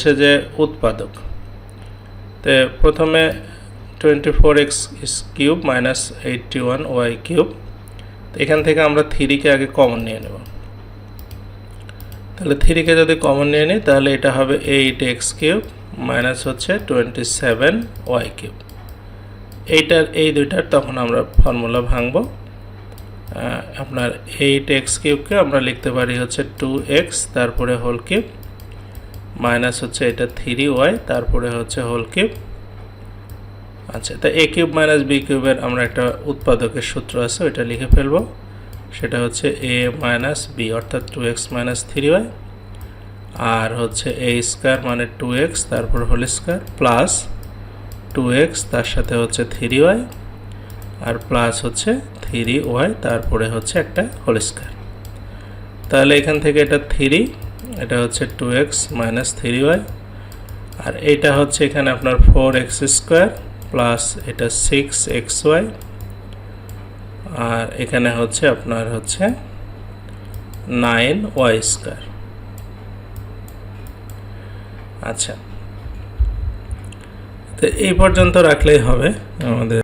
হচ্ছে যে উৎপাদক। তো প্রথমে twenty four x cube minus eighty one y cube এখান থেকে আমরা থ্রিকে আগে কমন নিয়ে নেব। তাহলে থ্রিকে যদি কমন নিয়ে নিই, তাহলে এটা হবে এইট এক্স কিউব মাইনাস হচ্ছে টোয়েন্টি সেভেন ওয়াই কিউব এইটার, এই দুইটার তখন আমরা ফর্মুলা ভাঙব। আপনার এইট এক্স কিউবকে আমরা লিখতে পারি হচ্ছে টু এক্স তারপরে হোল কিউব মাইনাস হচ্ছে এটা থ্রি ওয়াই তারপরে হচ্ছে হোল কিউব আচ্ছা তা এ কিউব মাইনাস বি কিউবের আমরা একটা উৎপাদকের সূত্র আছে, ওইটা লিখে ফেলব। সেটা হচ্ছে এ মাইনাস বি অর্থাৎ two x minus three y আর হচ্ছে এ স্কোয়ার মানে টু এক্স তারপর whole square plus two x তার সাথে হচ্ছে থ্রি ওয়াই আর প্লাস হচ্ছে থ্রি ওয়াই তারপরে হচ্ছে একটা হোল স্কোয়ার তাহলে এখান থেকে এটা থ্রি এটা হচ্ছে two x minus three y আর এটা হচ্ছে এখানে আপনার ফোর এক্স স্কোয়ার প্লাস এটা সিক্স এক্স ওয়াই আর এখানে হচ্ছে আপনার হচ্ছে নাইন ওয়াই স্কোয়ার আচ্ছা তো এই পর্যন্ত রাখলেই হবে আমাদের